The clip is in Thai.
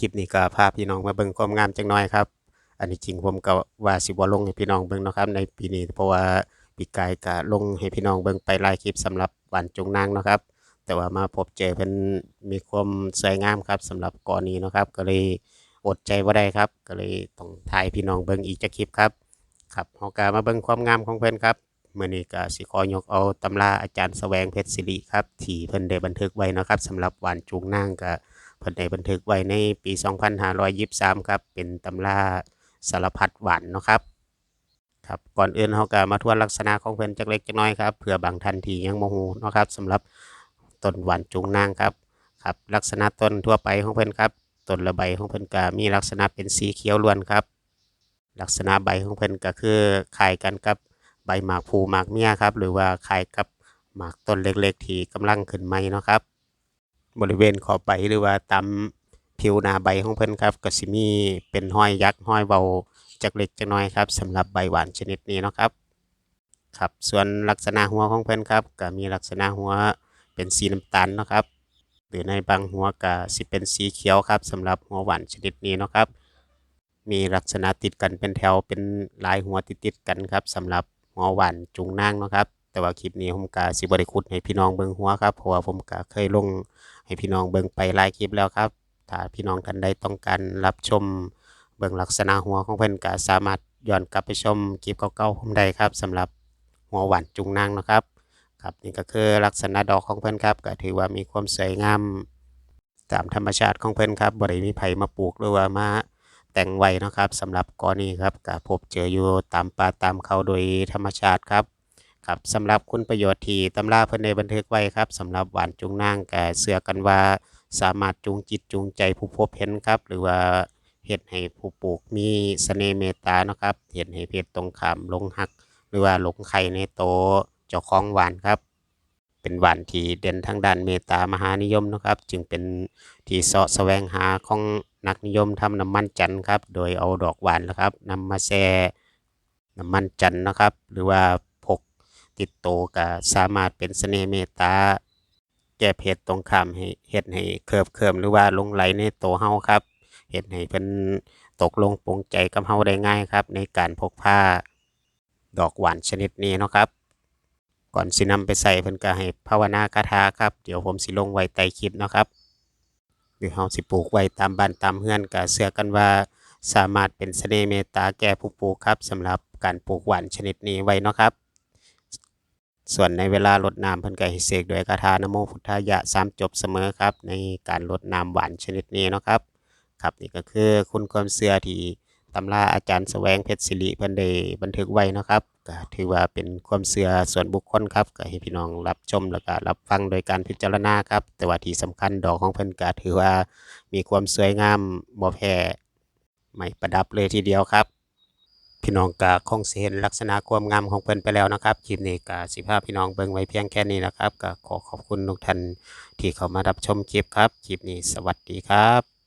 คลิปนี้ก็พาพี่น้องมาเบิ่งความงามจังน้อยครับ อันนี้จริงผมก็ว่าสิบ่ลงให้พี่น้องเบิ่งนะครับ ในปีนี้เพราะว่าปีกายก็ลงให้พี่น้องเบิ่งไปหลายคลิปสำหรับหวานจงนางนะครับ แต่ว่ามาพบเจอเพิ่นมีความสวยงามครับสำหรับกอนี้นะครับ ก็เลยอดใจบ่ได้ครับ ก็เลยต้องถ่ายพี่น้องเบิ่งอีกจักคลิปครับครับเฮาก็มาเบิ่งความงามของเพิ่นครับมื้อนี้ก็สิขอยกเอาตำราอาจารย์แสวงเพชรศิริครับ ที่เพิ่นได้บันทึกไว้นะครับสำหรับหวานจูงนางก็ เพิ่นได้บันทึกไว้ในปี 2523 ครับ เป็นตำราสารพัดหวานเนาะครับครับก่อนอื่นเฮาก็มาทวนลักษณะของเพิ่นจักเล็กจักน้อยครับเผื่อบางท่านที่ยังบ่ฮู้เนาะครับสำหรับต้นหวานจูงนางครับครับ ลักษณะต้นทั่วไปของเพิ่นครับต้นละใบของเพิ่นก็มีลักษณะเป็นสีเขียวล้วนครับ ลักษณะใบของเพิ่นก็คือคล้ายกันกับใบหมากพลูหมากเมียครับ หรือว่าคล้ายกับหมากต้นเล็กๆที่กำลังขึ้นใหม่เนาะครับ บริเวณขอบใบหรือว่าตามผิวหน้าใบของเพิ่นครับก็สิมีเป็นห้อยยักษ์ห้อยเบาจักเล็กจักน้อยครับสำหรับใบหวานชนิดนี้เนาะครับครับส่วนลักษณะหัวของเพิ่นครับก็มีลักษณะหัวเป็นสีน้ำตาลเนาะครับหรือในบางหัวก็สิเป็นสีเขียวครับสำหรับหัวหวานชนิดนี้เนาะครับ มีลักษณะติดกันเป็นแถวเป็นลายหัวติดๆกันครับสำหรับหัวหวานจุงนางเนาะครับ แต่ว่าคลิปนี้ผมก็สิบ่ได้ขุดให้พี่น้องเบิ่งหัวครับเพราะว่าผมก็เคยลงให้พี่น้องเบิ่งไปหลายคลิปแล้วครับ ถ้าพี่น้องท่านใดต้องการรับชมเบิ่งลักษณะหัวของเพิ่อนก็สามารถย้อนกลับไปชมคลิปเก่าๆผมได้ครับสำหรับหัวหวานจุงนางนะครับครับนี่ก็คือลักษณะดอกของเพิ่อนครับ ก็ถือว่ามีความสวยงามตามธรรมชาติของเพิ่อนครับบ่ได้มีไผ่มาปลูกหรือว่ามาแต่งไว้นะครับสำหรับกอนี้ครับก็พบเจออยู่ตามป่าตามเขาโดยธรรมชาติครับ ครับสำหรับคุณประโยชน์ที่ตำราเพิ่นได้บันทึกไว้ครับสำหรับหวานจุงนางก็เชื่อกันว่าสามารถจูงจิตจูงใจผู้พบเห็นครับ หรือว่าเฮ็ดให้ผู้ปลูกมีเสน่ห์เมตตาเนาะครับเฮ็ดให้เพศตรงข้ามหลงรัก หรือว่าหลงใครในโตเจ้าของหวานครับ เป็นหวานที่เด่นทางด้านเมตตามหานิยมนะครับ จึงเป็นที่เสาะแสวงหาของนักนิยมทำน้ำมันจันทร์ครับ โดยเอาดอกหวานนะครับนำมาแช่น้ำมันจันทร์นะครับ หรือว่า พกติดโตก็สามารถเป็นเสน่ห์เมตตาแก้เพศตรงข้ามให้เฮ็ดให้เคิบเคิมหรือว่าลงไหลในโตเฮาครับเฮ็ดให้เพิ่นตกลงปลงใจกับเฮาได้ง่ายครับ ในการพกพาดอกหวานชนิดนี้เนาะครับ ก่อนสินำไปใส่เพิ่นก็ให้ภาวนาคาถาครับ เดี๋ยวผมสิลงไว้ใต้คลิปเนาะครับหรือเฮาสิปลูกไว้ตามบ้านตามเรือนก็เชื่อกันว่าสามารถเป็นเสน่ห์เมตตาแก่ผู้ปลูกครับสำหรับการปลูกหวานชนิดนี้ไว้เนาะครับ ส่วนในเวลารดน้ำเพิ่นก็ให้เสกด้วยคาถานะโมพุทธายะสามจบเสมอครับ ในการรดน้ำหวานชนิดนี้นะครับ ครับนี่ก็คือคุณความเชื่อที่ตำราอาจารย์แสวงเพชรศิริเพิ่นได้บันทึกไว้นะครับก็ถือว่าเป็นความเชื่อส่วนบุคคลครับก็ให้พี่น้องรับชมแล้วก็รับฟังโดยการพิจารณาครับ แต่ว่าที่สำคัญดอกของเพิ่นก็ถือว่ามีความสวยงามบ่แพ้ไม้ประดับเลยทีเดียวครับ พี่น้องก็คงเห็นลักษณะความงามของเพิ่นไปแล้วนะครับคลิปนี้ก็สิพาพี่น้องเบิ่งไว้เพียงแค่นี้นะครับก็ขอขอบคุณทุกท่านที่เข้ามารับชมคลิปครับคลิปนี้สวัสดีครับ